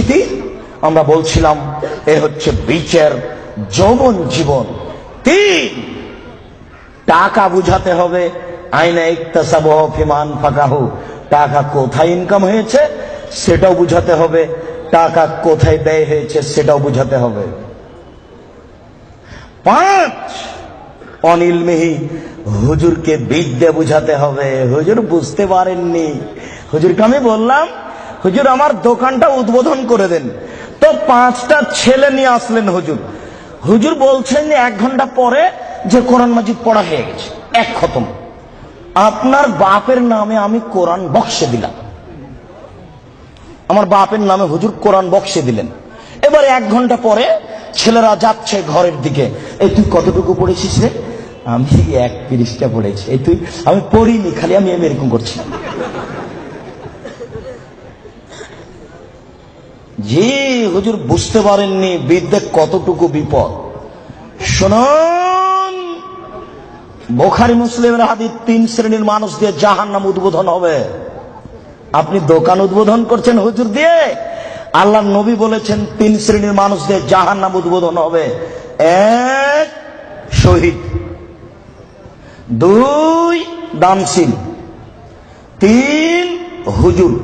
পরিস্থিতি আমরা বলছিলাম, এ হচ্ছে বিচের যৌবন জীবন। তিন, টাকা বুঝাতে হবে। আইনা ইকতাসাব ফিমান ফাকাহু। টাকা কোথায় ইনকাম হয়েছে, সেটাও বুঝাতে হবে। টাকা কোথায় ব্যয় হয়েছে, সেটাও বুঝাতে হবে। পাঁচ অনিল মেহি হুজুরকে বিদ্যা বুঝাতে হবে। হুজুর বুঝতে পারেননি। হুজুরকে আমি বললাম হুজুর, আমার দোকানটা উদ্বোধন করে দেন। তো পাঁচটা ছেলে নিয়ে আসলেন হুজুর। হুজুর বলছেন এক ঘণ্টা পরে যে কোরআন মাজিদ পড়া হয়ে গেছে, এক খতম। আপনার বাপের নামে আমি কোরআন বক্সে দিলাম। আমার বাপের নামে হুজুর কোরআন বক্সে দিলেন। এবার এক ঘণ্টা পরে ছেলেরা যাচ্ছে ঘরের দিকে। এই তুই কতটুকু পড়েছিস রে? আমি এক তিরিশটা পড়েছি। এই তুই, আমি পড়িনি, খালি আমি আমি এরকম করছি জি হুজুর বুঝতে পারেননি বিদ্যে কতটুকু বিপদ। শুনুন, বোখারি মুসলিমের হাদিস তিন শ্রেণির মানুষ দিয়ে জাহান নাম উদ্বোধন হবে। আপনি দোকান উদ্বোধন করছেন হুজুর দিয়ে আল্লাহ নবী বলেছেন তিন শ্রেণির মানুষ দিয়ে জাহান নাম উদ্বোধন হবে। এক, শহীদ। দুই, দানশীল। তিন, হুজুর।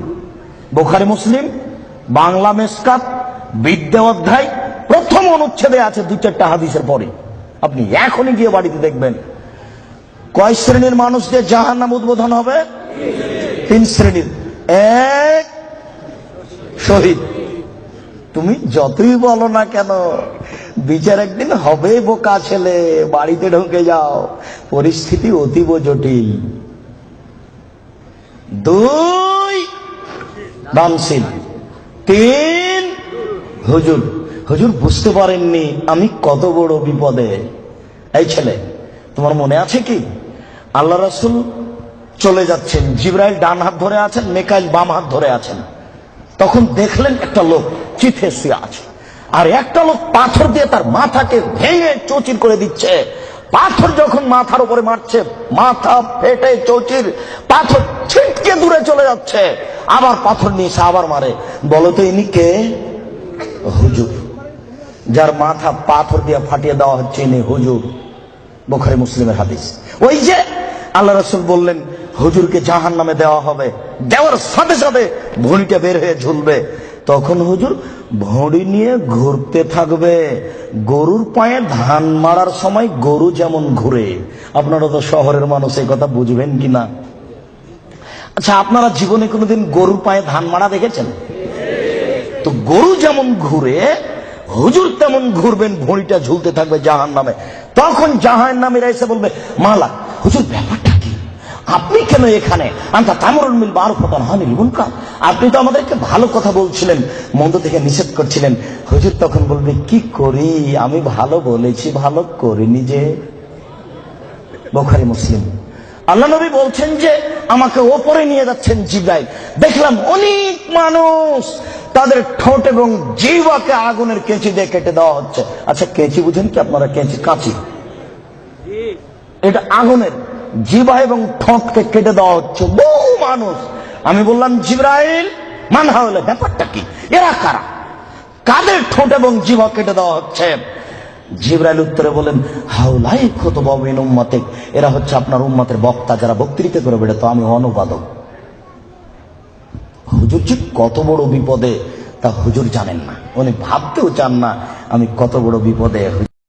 বোখারি মুসলিম বাংলা মেসকাত, বিদ্যা অধ্যায়, প্রথম অনুচ্ছেদে আছে দু চারটা হাদিসের পরে। আপনি এখনই গিয়ে বাড়িতে দেখবেন। কয় শ্রেণির মানুষদের জাহান নাম উদ্বোধন হবে? তিন শ্রেণির। এক, শহীদ। তুমি যতই বলো না কেন, বিচার একদিন হবে বোকা ছেলে, বাড়িতে ঢুকে যাও, পরিস্থিতি অতীব জটিল। দুই, দানশীল। তিন? হুজুর হুজুর বুঝতে পারেননি আমি কত বড় বিপদে। এই ছেলে, তোমার মনে আছে কি? আল্লাহ রাসুল চলে যাচ্ছেন, জিব্রাইল ডান হাত ধরে আছেন, মেকাইল বাম হাত ধরে আছেন। তখন দেখলেন একটা লোক চিঠে শুয়ে আছে। আর একটা লোক পাথর দিয়ে তার মাথাকে ভেঙে চৌচির করে দিচ্ছে। পাথর যখন মাথার উপরে মারছে, মাথা ফেটে চৌচির পাথর ছিটকে দূরে চলে যাচ্ছে। আবার পাথর নিয়ে এসে আবার মারে। বলো ইনি কে? হুজুর। যার মাথা পাথর দিয়ে ফাটিয়ে দেওয়া হচ্ছে ইনি হুজুর। বোখারি মুসলিমের হাদিস। ওই যে আল্লাহ রসুল বললেন, হুজুরকে জাহান নামে দেওয়া হবে। দেওয়ার সাথে সাথে ভুঁড়িটা বের হয়ে ঝুলবে। তখন হুজুর ভুঁড়ি নিয়ে ঘুরতে থাকবে। গরুর পায়ে ধান মারার সময় গরু যেমন ঘুরে। আপনারা তো শহরের মানুষ, এই কথা বুঝবেন কিনা আচ্ছা আপনারা জীবনে কোনোদিন গরুর পায়ে ধান মারা দেখেছেন? তো গরু যেমন ঘুরে, হুজুর তেমন ঘুরবেন, ভুঁড়িটা ঝুলতে থাকবে জাহান নামে তখন জাহান নামেরা এসে বলবে, মালা, হুজুর, ব্যাপারটা আপনি কেন এখানে? আন্তা তামরুল মিল বারো প্রধান হানিল মুনকার। আপনি তো আমাদেরকে ভালো কথা বলছিলেন, মন্দ থেকে নিষেধ করছিলেন। হুজুর তখন বলবে, কি করি? আমি ভালো বলেছি, ভালো করিনি যে। বোখারি, মুসলিম। আল্লাহ নবী বলছেন যে, আমাকে ওপরে নিয়ে যাচ্ছেন জিব্রাইল। দেখলাম অনেক মানুষ তাদের ঠোঁট এবং জিবাকে আগুনের কেঁচি দিয়ে কেটে দেওয়া হচ্ছে। আচ্ছা কেঁচি বুঝেন কি আপনারা? কেঁচি, কাঁচি? এটা আগুনের। জিবা এবং ঠোঁটকে কেটে দেওয়া হচ্ছে। বহু মানুষ। আমি বললাম, জিব্রাইল, মানহা হলে ব্যাপারটা কি? এরা কারা? কাদের ঠোঁট এবং জিভা কেটে দেওয়া হচ্ছে? জিব্রাইল উত্তরে বলেন হাউলাই ক্ষত বাবিন উম্মতে এরা হচ্ছে আপনার উম্মতের বক্তা, যারা বক্তৃতা করে বেড়ে তো আমি অনুবাদক। হুজুর যে কত বড় বিপদে, তা হুজুর জানেন না। উনি ভাবতেও চান না, আমি কত বড় বিপদে